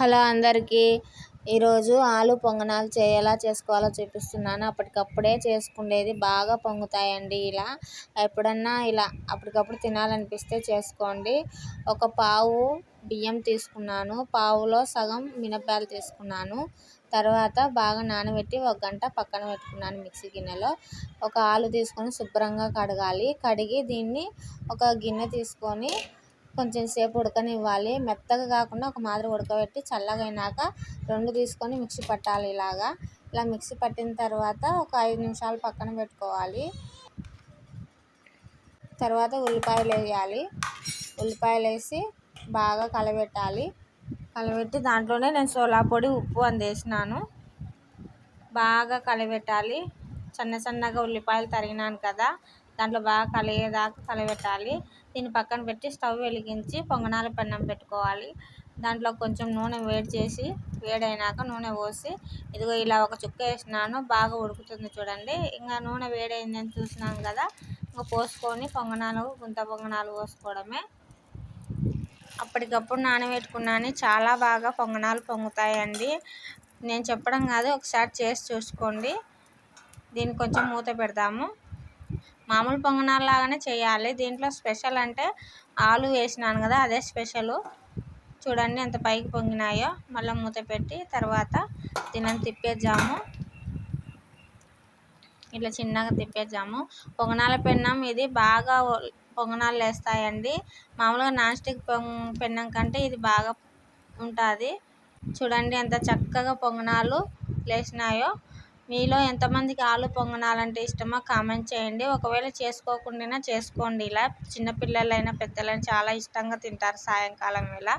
Hello అందరికీ. ఈరోజు ఆలు పొంగనాలు చే ఎలా చేసుకోవాలో చూపిస్తున్నాను. అప్పటికప్పుడే చేసుకునేది బాగా పొంగుతాయండి ఇలా. ఎప్పుడన్నా ఇలా అప్పటికప్పుడు తినాలనిపిస్తే చేసుకోండి. ఒక పావు బియ్యం తీసుకున్నాను. పావులో సగం మినపాలు తీసుకున్నాను. తర్వాత బాగా నానబెట్టి ఒక గంట పక్కన పెట్టుకున్నాను మిక్సీ గిన్నెలో. ఒక ఆలు తీసుకొని శుభ్రంగా కడగాలి. కడిగి దీన్ని ఒక గిన్నె తీసుకొని కొంచెం సేపు ఉడకనివ్వాలి. మెత్తగా కాకుండా ఒక మాదిరి ఉడకబెట్టి చల్లగైనాక రెండు తీసుకొని మిక్సీ పట్టాలి ఇలాగా. ఇలా మిక్సీ పట్టిన తర్వాత ఒక ఐదు నిమిషాలు పక్కన పెట్టుకోవాలి. తర్వాత ఉల్లిపాయలు వేయాలి. ఉల్లిపాయలు వేసి బాగా కలబెట్టాలి. కలబెట్టి దాంట్లోనే నేను సోలా పొడి ఉప్పు అందేసినాను. బాగా కలబెట్టాలి. సన్న సన్నగా ఉల్లిపాయలు తరిగినాను కదా. దాంట్లో బాగా కలిగేదాకా కలబెట్టాలి. దీన్ని పక్కన పెట్టి స్టవ్ వెలిగించి పొంగనాల పెన్నం పెట్టుకోవాలి. దాంట్లో కొంచెం నూనె వేడి చేసి వేడైనాక నూనె పోసి ఇదిగో ఇలా ఒక చుక్క వేసినాను బాగా ఉడుకుతుంది చూడండి. ఇంకా నూనె వేడైందని చూసినాం కదా ఇంకా పోసుకొని పొంగనాలు గుంత పొంగనాలు పోసుకోవడమే. అప్పటికప్పుడు నానబెట్టుకున్నాను. చాలా బాగా పొంగనాలు పొంగుతాయండి. నేను చెప్పడం కాదు ఒకసారి చేసి చూసుకోండి. దీన్ని కొంచెం మూత పెడదాము. మామూలు పొంగనాలు లాగానే చేయాలి. దీంట్లో స్పెషల్ అంటే ఆలు వేసినాను కదా అదే స్పెషల్. చూడండి ఎంత పైకి పొంగినాయో. మళ్ళీ మూత పెట్టి తర్వాత దీనిని తిప్పేద్దాము. ఇట్లా చిన్నగా తిప్పేద్దాము. పొంగనాల పెన్నం ఇది బాగా పొంగనాలు వేస్తాయండి మామూలుగా నాన్ స్టిక్ పెన్నం కంటే ఇది బాగా ఉంటుంది. చూడండి ఎంత చక్కగా పొంగనాలు లేచినాయో మీలో ఎంతమందికి ఆలు పొంగనాలంటే ఇష్టమో కామెంట్ చేయండి. ఒకవేళ చేసుకోకుండా చేసుకోండి ఇలా. చిన్నపిల్లలైనా పెద్దలైనా చాలా ఇష్టంగా తింటారు సాయంకాలం వేళ.